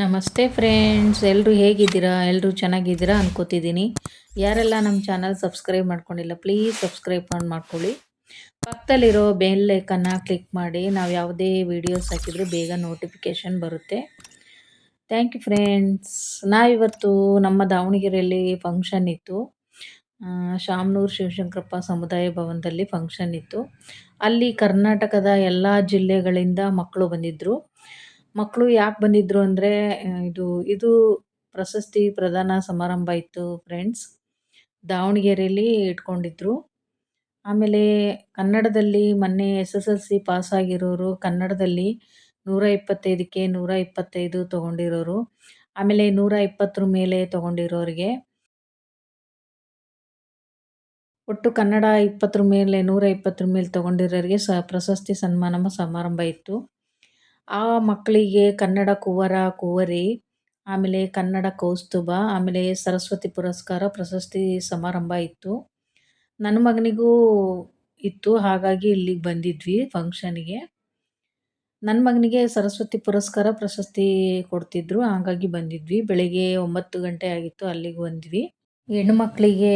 ನಮಸ್ತೆ ಫ್ರೆಂಡ್ಸ್ ಎಲ್ಲರೂ ಹೇಗಿದ್ದೀರಾ? ಎಲ್ಲರೂ ಚೆನ್ನಾಗಿದ್ದೀರಾ ಅನ್ಕೋತಿದ್ದೀನಿ. ಯಾರೆಲ್ಲ ನಮ್ಮ ಚಾನಲ್ ಸಬ್ಸ್ಕ್ರೈಬ್ ಮಾಡ್ಕೊಂಡಿಲ್ಲ ಪ್ಲೀಸ್ ಸಬ್ಸ್ಕ್ರೈಬ್ ಮಾಡಿ ಮಾಡ್ಕೊಳ್ಳಿ. ಪಕ್ಕದಲ್ಲಿರೋ ಬೆಲ್ ಐಕನ್ನ ಕ್ಲಿಕ್ ಮಾಡಿ, ನಾವು ಯಾವುದೇ ವೀಡಿಯೋಸ್ ಹಾಕಿದರೂ ಬೇಗ ನೋಟಿಫಿಕೇಷನ್ ಬರುತ್ತೆ. ಥ್ಯಾಂಕ್ ಯು ಫ್ರೆಂಡ್ಸ್ ನಾವಿವತ್ತು ನಮ್ಮ ದಾವಣಗೆರೆಯಲ್ಲಿ ಫಂಕ್ಷನ್ ಇತ್ತು. ಶಾಮನೂರು ಶಿವಶಂಕರಪ್ಪ ಸಮುದಾಯ ಭವನದಲ್ಲಿ ಫಂಕ್ಷನ್ ಇತ್ತು. ಅಲ್ಲಿ ಕರ್ನಾಟಕದ ಎಲ್ಲ ಜಿಲ್ಲೆಗಳಿಂದ ಮಕ್ಕಳು ಬಂದಿದ್ದರು ಮಕ್ಕಳು ಯಾಕೆ ಬಂದಿದ್ದರು ಅಂದರೆ ಇದು ಇದು ಪ್ರಶಸ್ತಿ ಪ್ರದಾನ ಸಮಾರಂಭ ಇತ್ತು ಫ್ರೆಂಡ್ಸ್ ದಾವಣಗೆರೆಯಲ್ಲಿ ಇಟ್ಕೊಂಡಿದ್ರು. ಆಮೇಲೆ ಕನ್ನಡದಲ್ಲಿ ಮೊನ್ನೆ ಎಸ್ ಎಸ್ ಎಲ್ ಸಿ ಪಾಸಾಗಿರೋರು ಕನ್ನಡದಲ್ಲಿ ನೂರ ಇಪ್ಪತ್ತೈದಕ್ಕೆ ನೂರ ಇಪ್ಪತ್ತೈದು ತೊಗೊಂಡಿರೋರು. ಆಮೇಲೆ ನೂರ ಇಪ್ಪತ್ತರ ಮೇಲೆ ತೊಗೊಂಡಿರೋರಿಗೆ. ಒಟ್ಟು ಕನ್ನಡ ಇಪ್ಪತ್ತರ ಮೇಲೆ, ನೂರ ಇಪ್ಪತ್ತರ ಮೇಲೆ ತೊಗೊಂಡಿರೋರಿಗೆ ಸ, ಪ್ರಶಸ್ತಿ ಸನ್ಮಾನ ಸಮಾರಂಭ ಇತ್ತು. ಆ ಮಕ್ಕಳಿಗೆ ಕನ್ನಡ ಕುವರ ಕುವರಿ, ಆಮೇಲೆ ಕನ್ನಡ ಕೌಸ್ತುಭ, ಆಮೇಲೆ ಸರಸ್ವತಿ ಪುರಸ್ಕಾರ ಪ್ರಶಸ್ತಿ ಸಮಾರಂಭ ಇತ್ತು. ನನ್ನ ಮಗನಿಗೂ ಇತ್ತು, ಹಾಗಾಗಿ ಇಲ್ಲಿಗೆ ಬಂದಿದ್ವಿ ಫಂಕ್ಷನ್ಗೆ ನನ್ನ ಮಗನಿಗೆ ಸರಸ್ವತಿ ಪುರಸ್ಕಾರ ಪ್ರಶಸ್ತಿ ಕೊಡ್ತಿದ್ರು, ಹಾಗಾಗಿ ಬಂದಿದ್ವಿ. ಬೆಳಿಗ್ಗೆ ಒಂಬತ್ತು ಗಂಟೆ ಆಗಿತ್ತು, ಅಲ್ಲಿಗೆ ಬಂದ್ವಿ. ಹೆಣ್ಣು ಮಕ್ಕಳಿಗೆ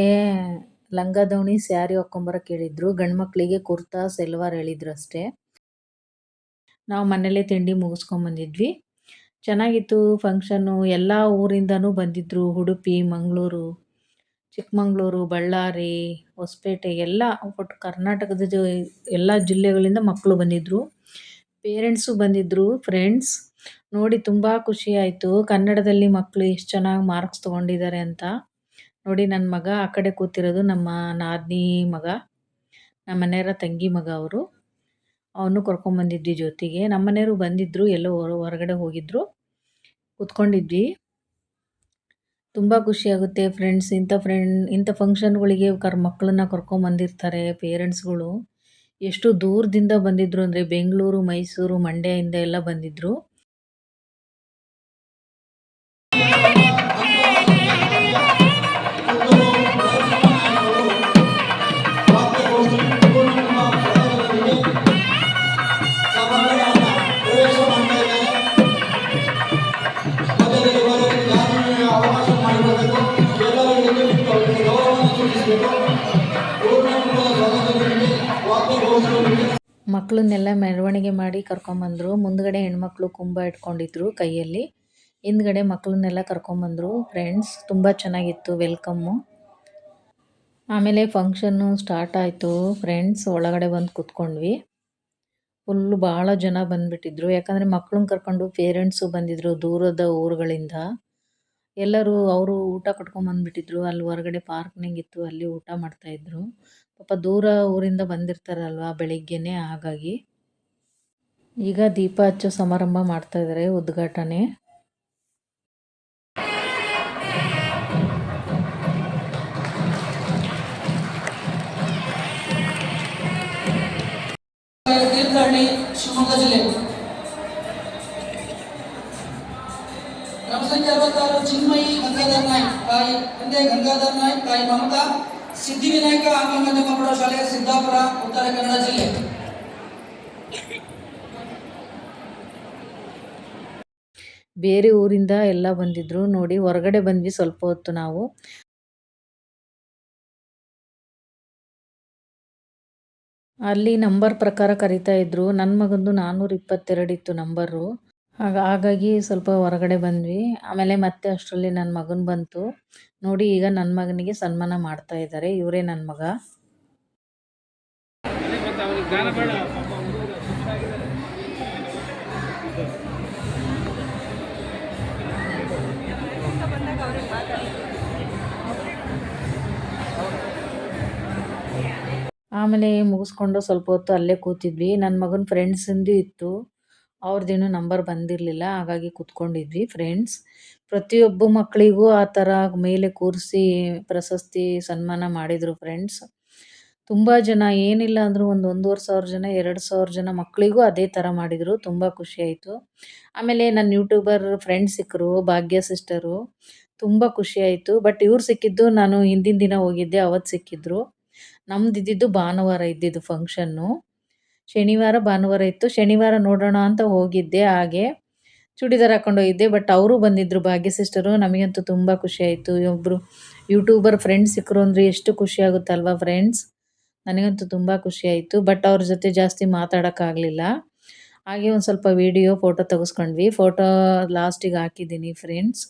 ಲಂಗ ದಾವಣಿ ಸ್ಯಾರಿ ಒಕ್ಕೊಂಬರ ಕೇಳಿದ್ರು ಗಂಡು ಮಕ್ಕಳಿಗೆ ಕುರ್ತಾ, ಸೆಲ್ವಾರ್ ಹೇಳಿದ್ರು ಅಷ್ಟೇ. ನಾವು ಮನೇಲೇ ತಿಂಡಿ ಮುಗಿಸ್ಕೊಂಬಂದಿದ್ವಿ ಚೆನ್ನಾಗಿತ್ತು ಫಂಕ್ಷನ್ನು ಎಲ್ಲ ಊರಿಂದನೂ ಬಂದಿದ್ದರು ಉಡುಪಿ, ಮಂಗಳೂರು, ಚಿಕ್ಕಮಗಳೂರು, ಬಳ್ಳಾರಿ, ಹೊಸಪೇಟೆ ಎಲ್ಲ ಒಟ್ಟು ಕರ್ನಾಟಕದ ಜ, ಎಲ್ಲ ಜಿಲ್ಲೆಗಳಿಂದ ಮಕ್ಕಳು ಬಂದಿದ್ದರು ಪೇರೆಂಟ್ಸು ಬಂದಿದ್ದರು ಫ್ರೆಂಡ್ಸ್ ನೋಡಿ ತುಂಬ ಖುಷಿ ಆಯಿತು. ಕನ್ನಡದಲ್ಲಿ ಮಕ್ಕಳು ಎಷ್ಟು ಚೆನ್ನಾಗಿ ಮಾರ್ಕ್ಸ್ ತೊಗೊಂಡಿದ್ದಾರೆ ಅಂತ. ನೋಡಿ ನನ್ನ ಮಗ ಆ ಕಡೆ ಕೂತಿರೋದು ನಮ್ಮ ನಾದಿನಿ ಮಗ. ನಮ್ಮ ಮನೆಯವರ ತಂಗಿ ಮಗ ಅವರು. ಅವನು ಕರ್ಕೊಂಬಂದಿದ್ವಿ ಜೊತೆಗೆ. ನಮ್ಮ ಮನೆಯವರು ಬಂದಿದ್ದರು ಎಲ್ಲೋ ಹೊರ, ಹೊರಗಡೆ ಹೋಗಿದ್ದರು ಕೂತ್ಕೊಂಡಿದ್ವಿ. ತುಂಬ ಖುಷಿಯಾಗುತ್ತೆ ಫ್ರೆಂಡ್ಸ್ ಇಂಥ ಫ್ರೆಂಡ್ ಇಂಥ ಫಂಕ್ಷನ್ಗಳಿಗೆ ಕರ್, ಮಕ್ಕಳನ್ನ ಕರ್ಕೊಂಬಂದಿರ್ತಾರೆ ಪೇರೆಂಟ್ಸ್ಗಳು ಎಷ್ಟು ದೂರದಿಂದ ಬಂದಿದ್ದರು ಅಂದರೆ ಬೆಂಗಳೂರು, ಮೈಸೂರು, ಮಂಡ್ಯದಿಂದ ಎಲ್ಲ ಬಂದಿದ್ದರು ಮಕ್ಕಳನ್ನೆಲ್ಲ ಮೆರವಣಿಗೆ ಮಾಡಿ ಕರ್ಕೊಂಬಂದರು. ಮುಂದ್ಗಡೆ ಹೆಣ್ಮಕ್ಳು ಕುಂಭ ಇಟ್ಕೊಂಡಿದ್ರು ಕೈಯಲ್ಲಿ. ಹಿಂದ್ಗಡೆ ಮಕ್ಕಳನ್ನೆಲ್ಲ ಕರ್ಕೊಂಬಂದರು. ಫ್ರೆಂಡ್ಸ್ ತುಂಬ ಚೆನ್ನಾಗಿತ್ತು ವೆಲ್ಕಮ್ಮು ಆಮೇಲೆ ಫಂಕ್ಷನ್ನು ಸ್ಟಾರ್ಟ್ ಆಯಿತು. ಫ್ರೆಂಡ್ಸ್ ಒಳಗಡೆ ಬಂದು ಕೂತ್ಕೊಂಡ್ವಿ. ಫುಲ್ಲು ಭಾಳ ಜನ ಬಂದುಬಿಟ್ಟಿದ್ರು. ಯಾಕಂದರೆ ಮಕ್ಕಳನ್ನ ಕರ್ಕೊಂಡು ಪೇರೆಂಟ್ಸು ಬಂದಿದ್ದರು ದೂರದ ಊರುಗಳಿಂದ. ಎಲ್ಲರೂ ಅವರು ಊಟ ಕಟ್ಕೊಂಬಂದ್ಬಿಟ್ಟಿದ್ರು ಅಲ್ಲಿ ಹೊರಗಡೆ ಪಾರ್ಕ್ನಿಂಗ್ ಇತ್ತು, ಅಲ್ಲಿ ಊಟ ಮಾಡ್ತಾಯಿದ್ರು ಪಾಪ ದೂರ ಊರಿಂದ ಬಂದಿರ್ತಾರಲ್ವ ಬೆಳಿಗ್ಗೆನೆ ಹಾಗಾಗಿ. ಈಗ ದೀಪ ಹಚ್ಚೋ ಸಮಾರಂಭ ಮಾಡ್ತಾ ಇದ್ದಾರೆ ಉದ್ಘಾಟನೆ. ಶಿವಮೊಗ್ಗ ಜಿಲ್ಲೆ. ಸಂಖ್ಯೆ ಅರವತ್ತಾರು, ಚಿನ್ಮಯಿ, ಗಂಗಾಧರ್ ನಾಯ್ಕ್, ತಾಯಿ ತಂದೆ ಗಂಗಾಧರ್ ನಾಯ್ಕ್, ತಾಯಿ ಮಮತಾ, ಸಿದ್ಧಿವಿನಾಯಕ ಆಂಗ್ಲ ಪ್ರೌಢಶಾಲೆ ಸಿದ್ದಾಪುರ, ಉತ್ತರ ಕನ್ನಡ ಜಿಲ್ಲೆ. ಬೇರೆ ಊರಿಂದ ಎಲ್ಲ ಬಂದಿದ್ರು. ನೋಡಿ, ಹೊರಗಡೆ ಬಂದ್ವಿ ಸ್ವಲ್ಪ ಹೊತ್ತು ನಾವು. ಅಲ್ಲಿ ನಂಬರ್ ಪ್ರಕಾರ ಕರಿತಾ ಇದ್ರು. ನನ್ನ ಮಗಂದು ನಾನ್ನೂರ ಇಪ್ಪತ್ತೆರಡು ಇತ್ತು ನಂಬರು. ಆಗ, ಹಾಗಾಗಿ ಸ್ವಲ್ಪ ಹೊರಗಡೆ ಬಂದ್ವಿ. ಆಮೇಲೆ ಮತ್ತೆ ಅಷ್ಟರಲ್ಲಿ ನನ್ನ ಮಗನ ಬಂತು. ನೋಡಿ, ಈಗ ನನ್ನ ಮಗನಿಗೆ ಸನ್ಮಾನ ಮಾಡ್ತಾ ಇದ್ದಾರೆ ಇವರೇ ನನ್ನ ಮಗ. ಆಮೇಲೆ ಮುಗಿಸ್ಕೊಂಡು ಸ್ವಲ್ಪ ಹೊತ್ತು ಅಲ್ಲೇ ಕೂತಿದ್ವಿ. ನನ್ನ ಮಗನ ಫ್ರೆಂಡ್ಸಿಂದು ಇತ್ತು. ಅವ್ರದ್ದೇನು ನಂಬರ್ ಬಂದಿರಲಿಲ್ಲ, ಹಾಗಾಗಿ ಕೂತ್ಕೊಂಡಿದ್ವಿ ಫ್ರೆಂಡ್ಸ್ ಪ್ರತಿಯೊಬ್ಬ ಮಕ್ಕಳಿಗೂ ಆ ಥರ ಮೇಲೆ ಕೂರಿಸಿ ಪ್ರಶಸ್ತಿ ಸನ್ಮಾನ ಮಾಡಿದರು ಫ್ರೆಂಡ್ಸ್ ತುಂಬ ಜನ, ಏನಿಲ್ಲ ಅಂದರೂ ಒಂದು ಒಂದೂವರೆ ಸಾವಿರ ಜನ, ಎರಡು ಸಾವಿರ ಜನ ಮಕ್ಕಳಿಗೂ ಅದೇ ಥರ ಮಾಡಿದರು. ತುಂಬ ಖುಷಿಯಾಯಿತು ಆಮೇಲೆ ನನ್ನ ಯೂಟ್ಯೂಬರ್ ಫ್ರೆಂಡ್ ಸಿಕ್ಕರು, ಭಾಗ್ಯ ಸಿಸ್ಟರು ತುಂಬ ಖುಷಿಯಾಯಿತು ಬಟ್ ಇವ್ರು ಸಿಕ್ಕಿದ್ದು ನಾನು ಹಿಂದಿನ ದಿನ ಹೋಗಿದ್ದೆ ಅವತ್ತು ಸಿಕ್ಕಿದ್ರು. ನಮ್ದು ಇದ್ದಿದ್ದು ಭಾನುವಾರ ಇದ್ದಿದ್ದು ಫಂಕ್ಷನ್ನು ಶನಿವಾರ, ಭಾನುವಾರ ಇತ್ತು. ಶನಿವಾರ ನೋಡೋಣ ಅಂತ ಹೋಗಿದ್ದೆ, ಹಾಗೆ ಚೂಡಿದಾರ್ ಹಾಕೊಂಡು ಹೋಗಿದ್ದೆ. ಬಟ್ ಅವರು ಬಂದಿದ್ದರು ಭಾಗ್ಯ ಸಿಸ್ಟರು. ನಮಗಂತೂ ತುಂಬ ಖುಷಿಯಾಯಿತು ಒಬ್ಬರು ಯೂಟ್ಯೂಬರ್ ಫ್ರೆಂಡ್ಸ್ ಸಿಕ್ಕರು ಅಂದರೆ ಎಷ್ಟು ಖುಷಿ ಆಗುತ್ತಲ್ವಾ ಫ್ರೆಂಡ್ಸ್? ನನಗಂತೂ ತುಂಬ ಖುಷಿಯಾಯಿತು ಬಟ್ ಅವ್ರ ಜೊತೆ ಜಾಸ್ತಿ ಮಾತಾಡೋಕ್ಕಾಗಲಿಲ್ಲ ಹಾಗೆ ಒಂದು ಸ್ವಲ್ಪ ವಿಡಿಯೋ, ಫೋಟೋ ತೆಗೆಸ್ಕೊಂಡ್ವಿ. ಫೋಟೋ ಲಾಸ್ಟಿಗೆ ಹಾಕಿದ್ದೀನಿ ಫ್ರೆಂಡ್ಸ್.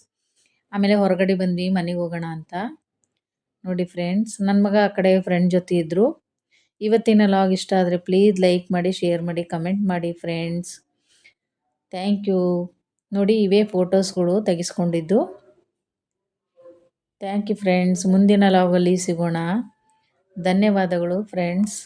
ಆಮೇಲೆ ಹೊರಗಡೆ ಬಂದ್ವಿ ಮನೆಗೆ ಹೋಗೋಣ ಅಂತ. ನೋಡಿ ಫ್ರೆಂಡ್ಸ್ ನನ್ನ ಮಗ ಆ ಕಡೆ ಫ್ರೆಂಡ್ ಜೊತೆ ಇದ್ದರು ಇವತ್ತಿನ ಲಾಗ್ ಇಷ್ಟ ಆದರೆ ಪ್ಲೀಸ್ ಲೈಕ್ ಮಾಡಿ ಶೇರ್ ಮಾಡಿ ಕಮೆಂಟ್ ಮಾಡಿ ಫ್ರೆಂಡ್ಸ್ ಥ್ಯಾಂಕ್ ಯು ನೋಡಿ ಇವೇ ಫೋಟೋಸ್ಗಳು ತೆಗೆಸ್ಕೊಂಡಿದ್ದು. ಥ್ಯಾಂಕ್ ಯು ಫ್ರೆಂಡ್ಸ್ ಮುಂದಿನ ಲಾಗಲ್ಲಿ ಸಿಗೋಣ. ಧನ್ಯವಾದಗಳು ಫ್ರೆಂಡ್ಸ್